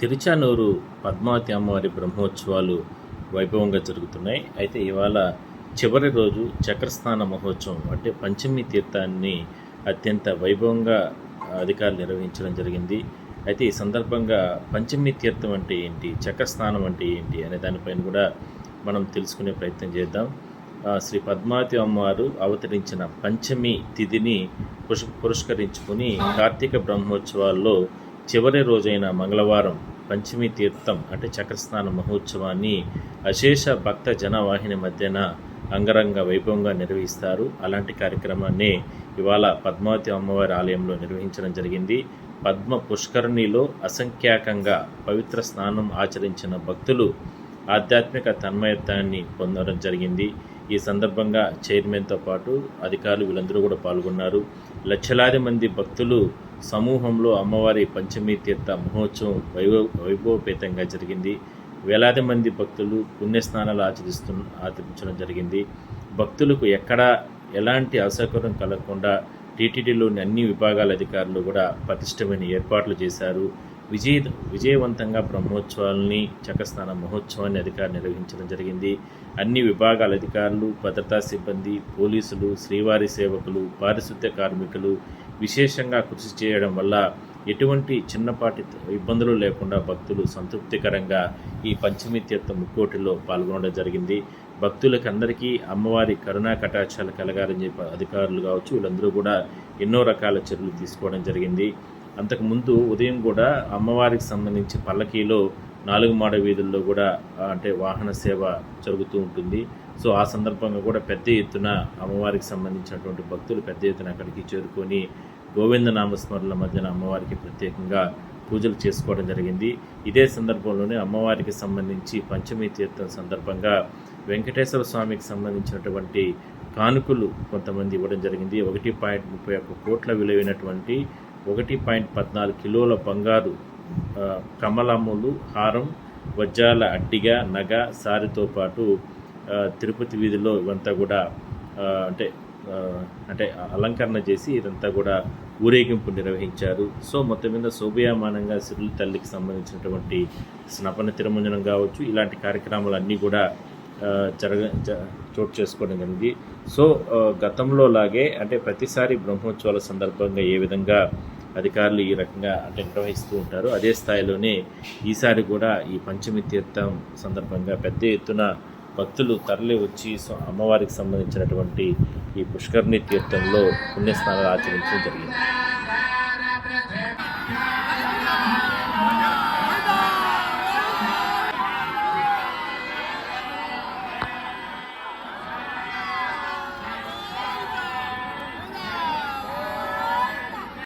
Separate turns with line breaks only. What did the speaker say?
తిరుచానూరు పద్మావతి అమ్మవారి బ్రహ్మోత్సవాలు వైభవంగా జరుగుతున్నాయి. అయితే ఇవాళ చివరి రోజు చక్రస్నాన మహోత్సవం అంటే పంచమి తీర్థాన్ని అత్యంత వైభవంగా అధికారులు నిర్వహించడం జరిగింది. అయితే ఈ సందర్భంగా పంచమి తీర్థం అంటే ఏంటి చక్రస్నానం అంటే ఏంటి అనే దానిపైన కూడా మనం తెలుసుకునే ప్రయత్నం చేద్దాం. శ్రీ పద్మావతి అమ్మవారు అవతరించిన పంచమి తిథిని పుష్ పురస్కరించుకుని కార్తీక బ్రహ్మోత్సవాల్లో చివరి రోజైన మంగళవారం పంచమి తీర్థం అంటే చక్రస్నాన మహోత్సవాన్ని అశేష భక్త జనవాహిని మధ్యన అంగరంగ వైభవంగా నిర్వహిస్తారు. అలాంటి కార్యక్రమాన్ని ఇవాళ పద్మావతి అమ్మవారి ఆలయంలో నిర్వహించడం జరిగింది. పద్మ పుష్కరిణిలో అసంఖ్యాకంగా పవిత్ర స్నానం ఆచరించిన భక్తులు ఆధ్యాత్మిక తన్మయత్వాన్ని పొందడం జరిగింది. ఈ సందర్భంగా చైర్మన్తో పాటు అధికారులు వీళ్ళందరూ కూడా పాల్గొన్నారు. లక్షలాది మంది భక్తులు సమూహంలో అమ్మవారి పంచమి తీర్థ మహోత్సవం వైభవ వైభవపేతంగా జరిగింది. వేలాది మంది భక్తులు పుణ్యస్నానాలు ఆచరిస్తు ఆచరించడం జరిగింది. భక్తులకు ఎక్కడా ఎలాంటి అసౌకర్యం కలగకుండా టీటీడీలోని అన్ని విభాగాల అధికారులు కూడా పటిష్టమైన ఏర్పాట్లు చేశారు. విజయ విజయవంతంగా బ్రహ్మోత్సవాల్ని చక్రస్నాన మహోత్సవాన్ని అధికారులు నిర్వహించడం జరిగింది. అన్ని విభాగాల అధికారులు భద్రతా సిబ్బంది పోలీసులు శ్రీవారి సేవకులు పారిశుద్ధ్య కార్మికులు విశేషంగా కృషి చేయడం వల్ల ఎటువంటి చిన్నపాటి ఇబ్బందులు లేకుండా భక్తులు సంతృప్తికరంగా ఈ పంచమి తీర్థ ముక్కోటిలో పాల్గొనడం జరిగింది. భక్తులకందరికీ అమ్మవారి కరుణా కటాక్షాలు కలగాలని చెప్పి అధికారులు కావచ్చు వీళ్ళందరూ కూడా ఎన్నో రకాల చర్యలు తీసుకోవడం జరిగింది. అంతకుముందు ఉదయం కూడా అమ్మవారికి సంబంధించి పల్లకీలో నాలుగు మాడ వీధుల్లో కూడా అంటే వాహన సేవ జరుగుతూ ఉంటుంది. సో ఆ సందర్భంగా కూడా పెద్ద ఎత్తున అమ్మవారికి సంబంధించినటువంటి భక్తులు పెద్ద ఎత్తున అక్కడికి చేరుకొని గోవింద నామస్మరణల మధ్యన అమ్మవారికి ప్రత్యేకంగా పూజలు చేసుకోవడం జరిగింది. ఇదే సందర్భంలోనే అమ్మవారికి సంబంధించి పంచమి తీర్థం సందర్భంగా వెంకటేశ్వర స్వామికి సంబంధించినటువంటి కానుకలు కొంతమంది ఇవ్వడం జరిగింది. ఒకటి పాయింట్ ముప్పై ఒక్క కోట్ల విలువైనటువంటి ఒకటి పాయింట్ పద్నాలుగు కిలోల బంగారు ఆ, కమలములు హారం వజ్రాల అడ్డిగా నగ సారితో పాటు తిరుపతి వీధిలో ఇవంతా కూడా అంటే అంటే అలంకరణ చేసి ఇదంతా కూడా ఊరేగింపు నిర్వహించారు. సో మొత్తం మీద శోభయామానంగా సిరుల తల్లికి సంబంధించినటువంటి స్నపన తిరుమంజనం కావచ్చు ఇలాంటి కార్యక్రమాలు అన్నీ కూడా జరగ జ- చోటు చేసుకోవడం జరిగింది. సో గతంలో లాగే అంటే ప్రతిసారి బ్రహ్మోత్సవాల సందర్భంగా ఏ విధంగా అధికారులు ఈ రకంగా అంటే నిర్వహిస్తూ ఉంటారు. అదే స్థాయిలోనే ఈసారి కూడా ఈ పంచమి తీర్థం సందర్భంగా పెద్ద ఎత్తున భక్తులు తరలి వచ్చి సో అమ్మవారికి సంబంధించినటువంటి ఈ పుష్కరిణి తీర్థంలో పుణ్యస్నానాలు ఆచరించడం జరిగింది.